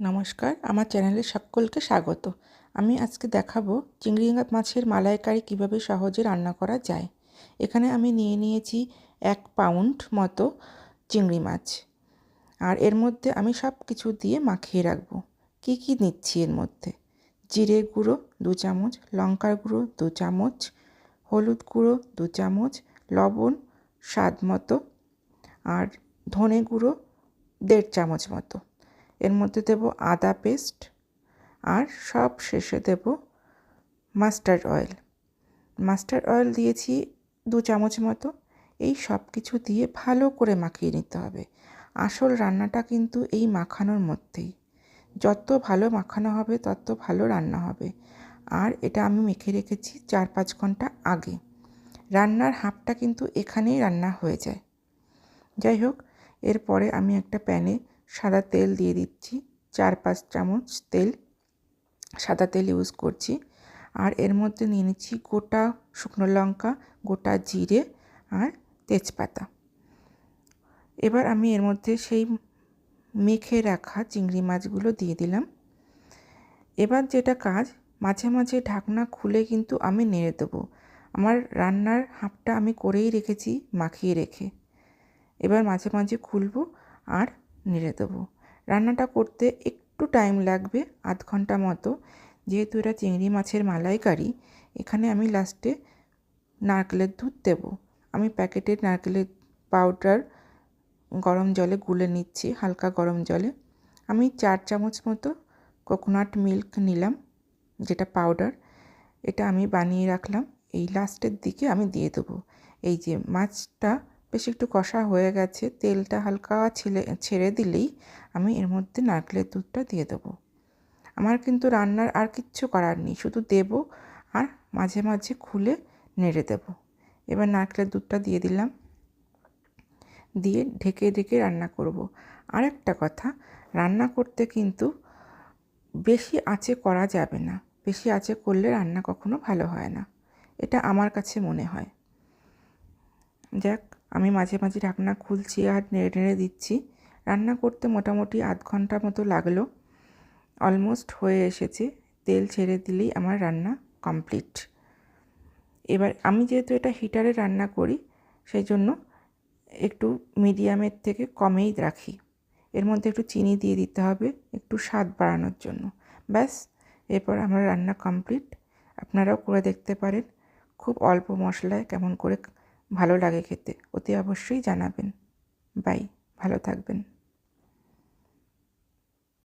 নমস্কার, আমার চ্যানেলে সকলকে স্বাগত। আমি আজকে দেখাবো চিংড়ি মাছের মালাইকারি কীভাবে সহজে রান্না করা যায়। এখানে আমি নিয়ে নিয়েছি এক পাউন্ড মতো চিংড়ি মাছ। আর এর মধ্যে আমি সব কিছু দিয়ে মাখিয়ে রাখব। কি কি নিচ্ছি এর মধ্যে? জিরে গুঁড়ো দু চামচ, লঙ্কার গুঁড়ো দু চামচ, হলুদ গুঁড়ো দু চামচ, লবণ স্বাদ মতো, আর ধনে গুঁড়ো দেড় চামচ মতো। এর মধ্যে দেব আদা পেস্ট আর সব শেষে দেব মাস্টার্ড অয়েল। মাস্টার্ড অয়েল দিয়েছি দু চামচ মতো। এই সব কিছু দিয়ে ভালো করে মাখিয়ে নিতে হবে। আসল রান্নাটা কিন্তু এই মাখানোর মধ্যেই। যত ভালো মাখানো হবে, তত ভালো রান্না হবে। আর এটা আমি মেখে রেখেছি চার পাঁচ ঘণ্টা আগে। রান্নার হাফটা কিন্তু এখানেই রান্না হয়ে যায়। যাই হোক, এরপরে আমি একটা প্যানে সাদা তেল দিয়ে দিচ্ছি। চার পাঁচ চামচ তেল সাদা তেল ইউজ করছি। আর এর মধ্যে নিয়ে নিচ্ছি গোটা শুকনো লঙ্কা, গোটা জিরে আর তেজপাতা। এবার আমি এর মধ্যে সেই মেখে রাখা চিংড়ি মাছগুলো দিয়ে দিলাম। এবার যেটা কাজ, মাঝে মাঝে ঢাকনা খুলে কিন্তু আমি নেড়ে দেবো। আমার রান্নার হাঁপটা আমি করেই রেখেছি, মাখিয়ে রেখে। এবার মাঝে মাঝে খুলবো আর নেড়ে দেবো। রান্নাটা করতে একটু টাইম লাগবে, আধ ঘণ্টা মতো। যেহেতু এটা চিংড়ি মাছের মালাইকারি, এখানে আমি লাস্টে নারকেলের দুধ দেব। আমি প্যাকেটের নারকেলের পাউডার গরম জলে গুলে নিচ্ছি, হালকা গরম জলে। আমি চার চামচ মতো কোকোনাট মিল্ক নিলাম, যেটা পাউডার এটা আমি বানিয়ে রাখলাম। এই লাস্টের দিকে আমি দিয়ে দেবো। এই যে মাছটা বেশ একটু কষা হয়ে গেছে। তেলটা হালকা ছেলে, ছেড়ে দিলেই আমি এর মধ্যে নারকেলের দুধটা দিয়ে দেবো। আমার কিন্তু রান্নার আর কিচ্ছু করার নেই, শুধু দেব আর মাঝে মাঝে খুলে নেড়ে দেব। এবার নারকেলের দুধটা দিয়ে দিলাম। দিয়ে ঢেকে ঢেকে রান্না করব। আর একটা কথা, রান্না করতে কিন্তু বেশি আঁচে করা যাবে না। বেশি আঁচে করলে রান্না কখনো ভালো হয় না। এটা আমার কাছে মনে হয়। যাক আমি মাঝে মাঝে ঢাকনা খুলছি আর নেড়ে নেড়ে দিচ্ছি। রান্না করতে মোটামুটি আধ ঘণ্টা মতো লাগল। অলমোস্ট হয়ে এসেছে। তেল ছেড়ে দিলেই আমার রান্না কমপ্লিট এবার আমি যেহেতু এটা হিটারে রান্না করি সেই জন্য একটু মিডিয়ামের থেকে কমেই রাখি। এর মধ্যে একটু চিনি দিয়ে দিতে হবে, একটু স্বাদ বাড়ানোর জন্য। ব্যাস, এরপর আমার রান্না কমপ্লিট আপনারাও করে দেখতে পারেন। খুব অল্প মশলায় কেমন করে ভালো লাগে খেতে। অতি অবশ্যই জানাবেন। বাই ভালো থাকবেন।